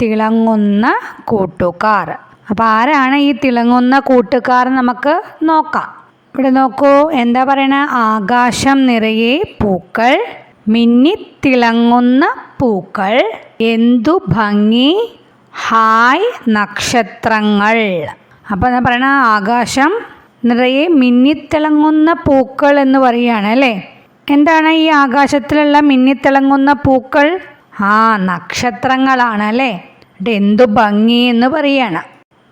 തിളങ്ങുന്ന കൂട്ടുകാർ. അപ്പോൾ ആരാണ് ഈ തിളങ്ങുന്ന കൂട്ടുകാർ നമുക്ക് നോക്കാം. ഇവിടെ നോക്കൂ എന്താ പറയണ? ആകാശം നിറയെ പൂക്കൾ മിന്നി തിളങ്ങുന്ന പൂക്കൾ എന്തു ഭംഗി ഹായ് നക്ഷത്രങ്ങൾ. അപ്പോൾ എന്താ പറയണ ആകാശം നിറയെ മിന്നിത്തിളങ്ങുന്ന പൂക്കൾ എന്ന് പറയുകയാണ് അല്ലേ? എന്താണ് ഈ ആകാശത്തിലുള്ള മിന്നിത്തിളങ്ങുന്ന പൂക്കൾ? ആ നക്ഷത്രങ്ങളാണ് അല്ലേ ഇത് എന്തു ഭംഗി എന്ന് പറയാണ്.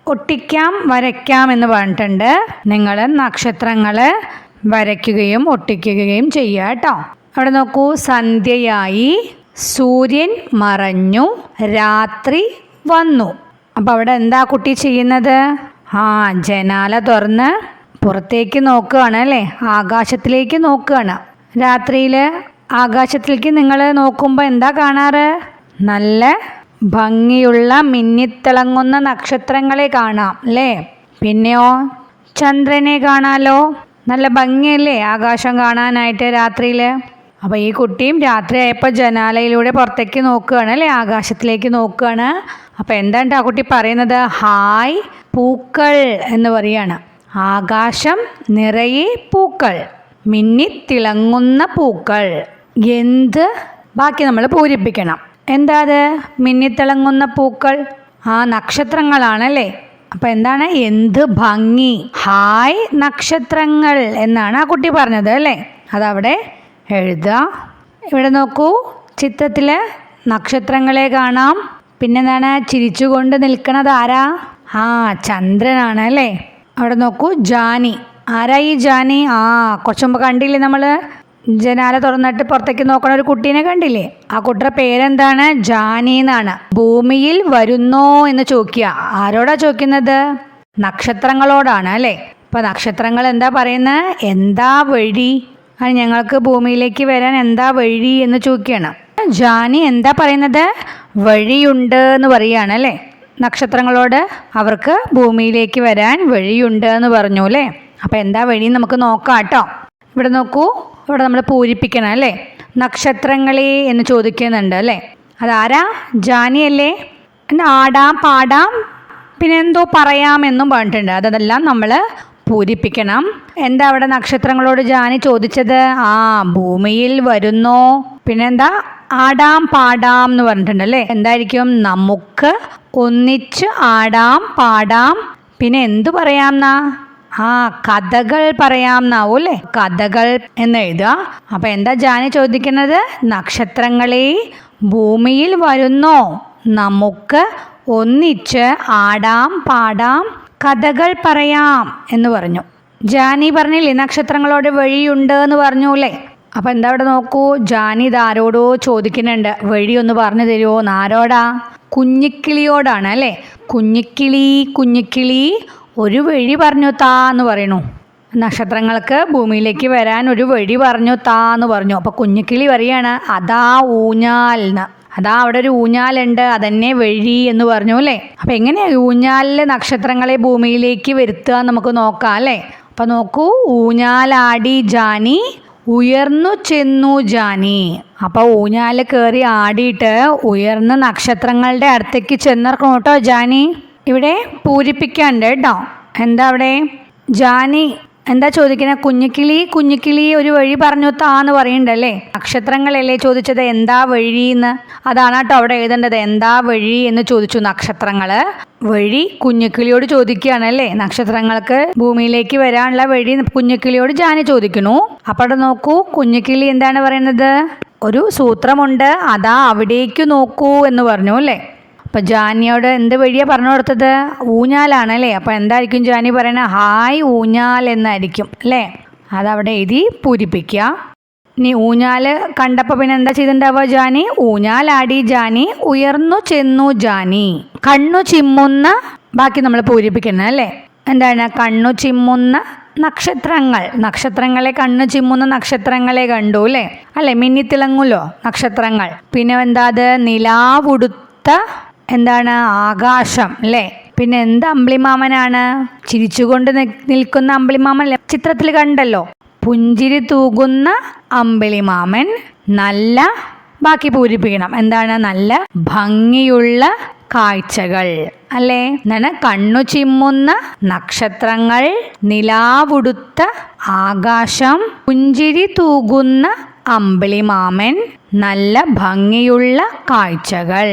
ഒട്ടിക്കാം വരയ്ക്കാം എന്ന് പറഞ്ഞിട്ടുണ്ട്. നിങ്ങൾ നക്ഷത്രങ്ങൾ വരയ്ക്കുകയും ഒട്ടിക്കുകയും ചെയ്യുക കേട്ടോ. അവിടെ നോക്കൂ സന്ധ്യയായി സൂര്യൻ മറഞ്ഞു രാത്രി വന്നു. അപ്പം അവിടെ എന്താ കുട്ടി ചെയ്യുന്നത്? ആ ജനാല തുറന്ന് പുറത്തേക്ക് നോക്കുകയാണ് അല്ലേ? ആകാശത്തിലേക്ക് നോക്കുകയാണ്. രാത്രിയിൽ ആകാശത്തിലേക്ക് നിങ്ങൾ നോക്കുമ്പോൾ എന്താ കാണാറ്? നല്ല ഭംഗിയുള്ള മിന്നിത്തിളങ്ങുന്ന നക്ഷത്രങ്ങളെ കാണാം അല്ലേ പിന്നെയോ? ചന്ദ്രനെ കാണാലോ? നല്ല ഭംഗിയല്ലേ ആകാശം കാണാനായിട്ട് രാത്രിയിൽ അപ്പോൾ ഈ കുട്ടിയും രാത്രി ആയപ്പോൾ ജനാലയിലൂടെ പുറത്തേക്ക് നോക്കുകയാണ് അല്ലേ ആകാശത്തിലേക്ക് നോക്കുകയാണ്. അപ്പോൾ എന്താണ് ആ കുട്ടി പറയുന്നത്? ഹായ് പൂക്കൾ എന്ന് പറയാണ്. ആകാശം നിറയെ പൂക്കൾ മിന്നിത്തിളങ്ങുന്ന പൂക്കൾ. എന്ത്? ബാക്കി നമ്മൾ പൂരിപ്പിക്കണം. എന്താ അത്? മിന്നിത്തിളങ്ങുന്ന പൂക്കൾ. ആ നക്ഷത്രങ്ങളാണല്ലേ? അപ്പം എന്താണ്? എന്ത് ഭംഗി. ഹായ് നക്ഷത്രങ്ങൾ എന്നാണ് ആ കുട്ടി പറഞ്ഞത് അല്ലേ? അതവിടെ എഴുതുക. ഇവിടെ നോക്കൂ. ചിത്രത്തിൽ നക്ഷത്രങ്ങളെ കാണാം. പിന്നെന്താണ്? ചിരിച്ചുകൊണ്ട് നിൽക്കുന്നത് ആരാ? ആ ചന്ദ്രനാണ് അല്ലേ? അവിടെ നോക്കൂ ജാനി. ആരാ ഈ ജാനി? ആ കുറച്ച് മുമ്പ് കണ്ടില്ലേ നമ്മൾ ജനാല തുറന്നിട്ട് പുറത്തേക്ക് നോക്കണ ഒരു കുട്ടീനെ കണ്ടില്ലേ? ആ കുട്ടിയുടെ പേരെന്താണ്? ജാനി എന്നാണ്. ഭൂമിയിൽ വരുന്നോ എന്ന് ചോദിക്കുക. ആരോടാ ചോദിക്കുന്നത്? നക്ഷത്രങ്ങളോടാണ് അല്ലേ? ഇപ്പൊ നക്ഷത്രങ്ങൾ എന്താ പറയുന്നത് എന്താ വഴി? അത് ഞങ്ങൾക്ക് ഭൂമിയിലേക്ക് വരാൻ എന്താ വഴി എന്ന് ചോദിക്കുകയാണ്. ജാനി എന്താ പറയുന്നത്? വഴിയുണ്ട് എന്ന് പറയുകയാണ് അല്ലേ? നക്ഷത്രങ്ങളോട് അവർക്ക് ഭൂമിയിലേക്ക് വരാൻ വഴിയുണ്ട് എന്ന് പറഞ്ഞു അല്ലേ? അപ്പോൾ എന്താ വഴി നമുക്ക് നോക്കാം കേട്ടോ. ഇവിടെ നോക്കൂ. ഇവിടെ നമ്മൾ പൂരിപ്പിക്കണം അല്ലേ? നക്ഷത്രങ്ങളെ എന്ന് ചോദിക്കുന്നുണ്ട് അല്ലേ? അതാരാ? ജാനിയല്ലേ? ആടാം പാടാം പിന്നെ എന്തോ പറയാമെന്നും പറഞ്ഞിട്ടുണ്ട്. അതെല്ലാം നമ്മൾ പൂരിപ്പിക്കണം. എന്താ അവിടെ നക്ഷത്രങ്ങളോട് ജാനി ചോദിച്ചത്? ആ ഭൂമിയിൽ വരുന്നോ? പിന്നെന്താ ആടാം പാടാം എന്ന് പറഞ്ഞിട്ടുണ്ട് അല്ലേ? എന്തായിരിക്കും? നമുക്ക് ഒന്നിച്ച് ആടാം പാടാം പിന്നെ എന്തു പറയാംന്നാ ആ കഥകൾ പറയാംന്നാവും അല്ലേ? കഥകൾ എന്ന് എഴുതുക. അപ്പൊ എന്താ ജാനി ചോദിക്കുന്നത്? നക്ഷത്രങ്ങളെ ഭൂമിയിൽ വരുന്നോ? നമുക്ക് ഒന്നിച്ച് ആടാം പാടാം കഥകൾ പറയാം എന്ന് പറഞ്ഞു. ജാനി പറഞ്ഞില്ലേ നക്ഷത്രങ്ങളോട് വഴിയുണ്ട് എന്ന് പറഞ്ഞു അല്ലേ? അപ്പം എന്താ ഇവിടെ നോക്കൂ? ജാനി ഇതാരോടോ ചോദിക്കുന്നുണ്ട്. വഴി ഒന്ന് പറഞ്ഞു തരുമോ ആരോടാ കുഞ്ഞിക്കിളിയോടാണ് അല്ലേ? കുഞ്ഞിക്കിളി കുഞ്ഞിക്കിളി ഒരു വഴി പറഞ്ഞു താ എന്ന് പറയണു നക്ഷത്രങ്ങൾക്ക് ഭൂമിയിലേക്ക് വരാൻ ഒരു വഴി പറഞ്ഞു താ എന്ന് പറഞ്ഞു. അപ്പോൾ കുഞ്ഞിക്കിളി പറയാണ് അതാ ഊഞ്ഞാൽ എന്ന് അതാ അവിടെ ഒരു ഊഞ്ഞാലുണ്ട് അതന്നെ വഴി എന്ന് പറഞ്ഞു അല്ലേ? അപ്പം എങ്ങനെയാ ഊഞ്ഞാലിലെ നക്ഷത്രങ്ങളെ ഭൂമിയിലേക്ക് വരുത്തുക നമുക്ക് നോക്കാം അല്ലേ? അപ്പം നോക്കൂ ഊഞ്ഞാലാടി ജാനി ഉയർന്നു ചെന്നു ജാനി. അപ്പൊ ഊഞ്ഞാൽ കയറി ആടിയിട്ട് ഉയർന്ന നക്ഷത്രങ്ങളുടെ അടുത്തേക്ക് ചെന്നിറക്കണം കേട്ടോ ജാനി. ഇവിടെ പൂരിപ്പിക്കാണ്ട് കേട്ടോ എന്താ അവിടെ? ജാനി എന്താ ചോദിക്കുന്നത് കുഞ്ഞിക്കിളി കുഞ്ഞിക്കിളി ഒരു വഴി പറഞ്ഞു താന്ന് പറയണ്ടല്ലേ? നക്ഷത്രങ്ങളല്ലേ ചോദിച്ചത്? എന്താ വഴി എന്ന് അതാണ് കേട്ടോ അവിടെ എഴുതേണ്ടത്. എന്താ വഴി എന്ന് ചോദിച്ചു നക്ഷത്രങ്ങൾ. വഴി കുഞ്ഞിക്കിളിയോട് ചോദിക്കുകയാണല്ലേ? നക്ഷത്രങ്ങൾക്ക് ഭൂമിയിലേക്ക് വരാനുള്ള വഴി കുഞ്ഞിക്കിളിയോട് ജാനി ചോദിക്കുന്നു. അപ്പോൾ അവിടെ നോക്കൂ കുഞ്ഞിക്കിളി എന്താണ് പറയുന്നത്? ഒരു സൂത്രമുണ്ട്. അതാ അവിടേക്ക് നോക്കൂ എന്ന് പറഞ്ഞു അല്ലേ? അപ്പം ജാനിയോട് എന്ത് വഴിയാ പറഞ്ഞു കൊടുത്തത്? ഊഞ്ഞാലാണല്ലേ അപ്പം എന്തായിരിക്കും ജാനി പറയണത് ഹായ് ഊഞ്ഞാൽ എന്നായിരിക്കും അല്ലേ? അതവിടെ എഴുതി പൂരിപ്പിക്കുക. ഇനി ഊഞ്ഞാൽ കണ്ടപ്പോൾ പിന്നെ എന്താ ചെയ്തിട്ടുണ്ടാവുക ജാനി? ഊഞ്ഞാലാടി ജാനി ഉയർന്നു ചെന്നു ജാനി. കണ്ണു ചിമ്മുന്ന ബാക്കി നമ്മൾ പൂരിപ്പിക്കുന്നത് അല്ലേ? എന്താണ്? കണ്ണു ചിമ്മുന്ന നക്ഷത്രങ്ങൾ. നക്ഷത്രങ്ങളെ കണ്ണു ചിമ്മുന്ന നക്ഷത്രങ്ങളെ കണ്ടു അല്ലേ? അല്ലേ? മിന്നിത്തിളങ്ങുമല്ലോ നക്ഷത്രങ്ങൾ. പിന്നെ എന്താ അത്? നിലാവുടുത്ത എന്താണ്? ആകാശം അല്ലേ? പിന്നെ എന്ത് അമ്പിളിമാമനാണ്? ചിരിച്ചുകൊണ്ട് നിൽക്കുന്ന അമ്പിളിമാമൻ? ചിത്രത്തിൽ കണ്ടല്ലോ. പുഞ്ചിരി തൂകുന്ന അമ്പിളിമാമൻ നല്ല ബാക്കി പൂരിപ്പിക്കണം. എന്താണ്? നല്ല ഭംഗിയുള്ള കാഴ്ചകൾ അല്ലേ? എന്താണ്? കണ്ണു ചിമ്മുന്ന നക്ഷത്രങ്ങൾ നിലാവുടുത്ത ആകാശം പുഞ്ചിരി തൂകുന്ന അമ്പിളിമാമൻ നല്ല ഭംഗിയുള്ള കാഴ്ചകൾ.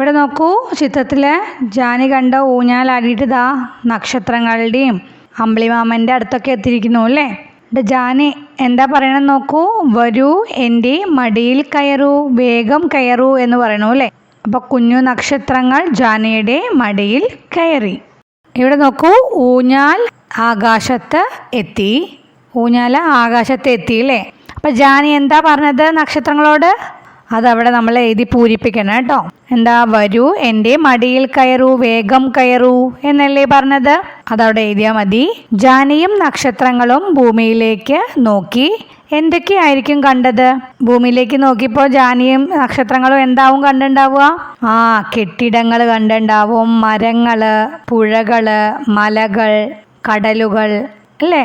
ഇവിടെ നോക്കൂ ചിത്രത്തിൽ ജാനി കണ്ട ഊഞ്ഞാലാടിയിട്ട് ഇതാ നക്ഷത്രങ്ങളുടെയും അമ്പിളിമാമന്റെ അടുത്തൊക്കെ എത്തിയിരിക്കുന്നു അല്ലേ? ഇവിടെ ജാനി എന്താ പറയണം നോക്കൂ വരൂ എന്റെ മടിയിൽ കയറൂ വേഗം കയറൂ എന്ന് പറയണു അല്ലേ? അപ്പോൾ കുഞ്ഞു നക്ഷത്രങ്ങൾ ജാനിയുടെ മടിയിൽ കയറി. ഇവിടെ നോക്കൂ ഊഞ്ഞാൽ ആകാശത്ത് എത്തി. ഊഞ്ഞാൽ ആകാശത്ത് എത്തി അല്ലേ? അപ്പം ജാനി എന്താ പറഞ്ഞത് നക്ഷത്രങ്ങളോട്? അതവിടെ നമ്മൾ എഴുതി പൂരിപ്പിക്കണം കേട്ടോ. എന്താ വരൂ എന്റെ മടിയിൽ കയറൂ വേഗം കയറൂ എന്നല്ലേ പറഞ്ഞത്? അതവിടെ എഴുതിയാൽ മതി. ജാനിയും നക്ഷത്രങ്ങളും ഭൂമിയിലേക്ക് നോക്കി. എന്തൊക്കെയായിരിക്കും കണ്ടത്? ഭൂമിയിലേക്ക് നോക്കിയപ്പോൾ ജാനിയും നക്ഷത്രങ്ങളും എന്താവും കണ്ടുണ്ടാവുക ആ കെട്ടിടങ്ങൾ കണ്ടുണ്ടാവും മരങ്ങൾ പുഴകൾ മലകൾ കടലുകൾ അല്ലേ?